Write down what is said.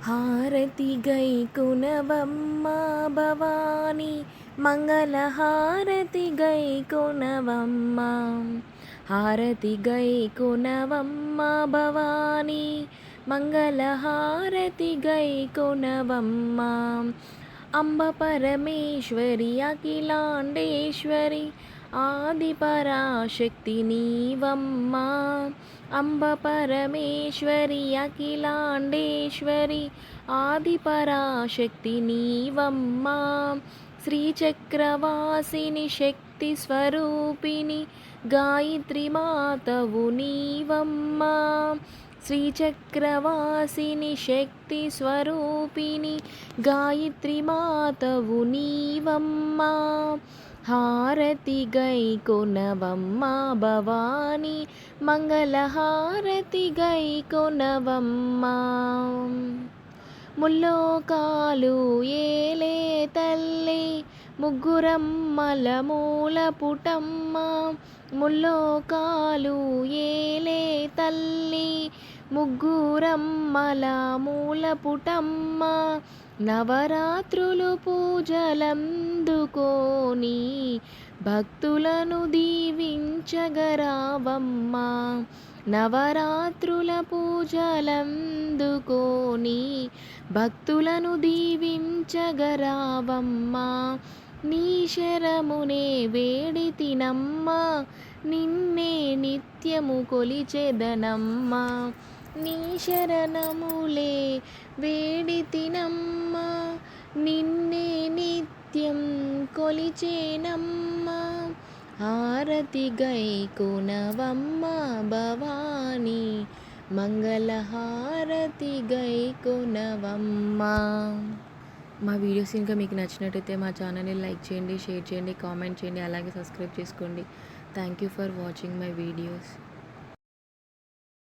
హారతి గై కునవమ్మ భవాని మంగళహారతి గై కునవమ్మ హారతి గై కునవమ్మ భవాని మంగళహారతి గై కునవమ్మ అంబ పరమేశ్వరి అఖిలాండేశ్వరి ఆది పరాశక్తి నీవమ్మ. అంబ పరమేశ్వరి అఖిలాండేశ్వరి ఆది పరాశక్తి నీవమ్మ. శ్రీచక్రవాసిని శక్తి స్వరూపిణి గాయత్రి మాతవు నీవమ్మ. శ్రీచక్రవాసిని శక్తి స్వరూపిణి గాయత్రి మాతవు నీవమ్మ. హారతి గై కొనవమ్మ భవాని మంగళహారతి గై కొనవమ్మ. ముల్లోకాలు ఏలే తల్లి ముగ్గురమ్మల మూల పుటమ్మ. ముల్లోకాలు ఏలే తల్లి ముగ్గురమ్మల మూలపుటమ్మ నవరాత్రులు పూజలందుకోని భక్తులను దీవించగరావమ్మ నవరాత్రుల పూజలందుకోని భక్తులను దీవించగరావమ్మ. నీ శరమునే వేడి తినమ్మ నిన్నే నిత్యము కొలిచెదనమ్మ. నీ శరణములే వేడి తినమ్మా. నిన్నే నిత్యం కొలిచేనమ్మా. హారతి గై భవానీ. మంగళహారతి గైకునవమ్మ మా వీడియోస్ ఇంకా మీకు నచ్చినట్టయితే మా ఛానల్ని లైక్ చేయండి షేర్ చేయండి కామెంట్ చేయండి అలాగే సబ్స్క్రైబ్ చేసుకోండి. Thank you for watching my videos.